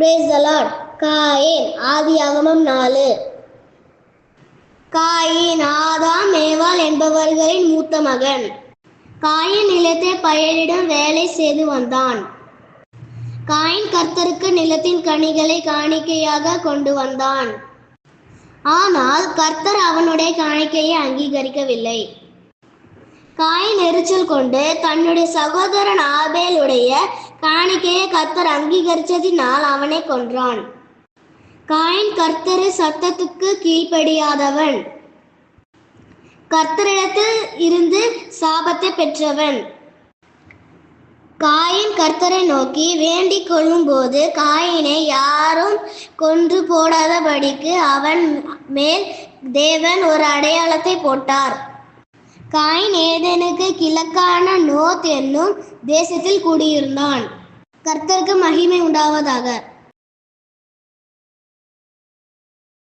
Brace Lord coin அகமம் நாலு. Coin ஆதாம் மேவால் என்பவர்களின் மூத்த மகன். காயின் நிலத்தை பயிரிடும் வேலை செய்து வந்தான். காயின் கர்த்தருக்கு நிலத்தின் கனிகளை காணிக்கையாக கொண்டு வந்தான். ஆனால் கர்த்தர் அவனுடைய காணிக்கையை அங்கீகரிக்கவில்லை. காயின் எரிச்சல் கொண்டு தன்னுடைய சகோதரன் ஆபேலுடைய காணிக்கையை கர்த்தர் அங்கீகரித்ததினால் அவனை கொன்றான். காயின் கர்த்தரு சத்தத்துக்கு கீழ்ப்படியாதவன். கர்த்தரிடத்தில் இருந்து சாபத்தை பெற்றவன். காயின் கர்த்தரை நோக்கி வேண்டிக் கொள்ளும்போது காயினை யாரும் கொன்று போடாதபடிக்கு அவன் மேல் தேவன் ஒரு அடையாளத்தை போட்டார். காயின் ஏதேனுக்கு கிழக்கான நோத் என்னும் தேசத்தில் குடியிருந்தான். கர்த்தருக்கு மகிமை உண்டாவதாக.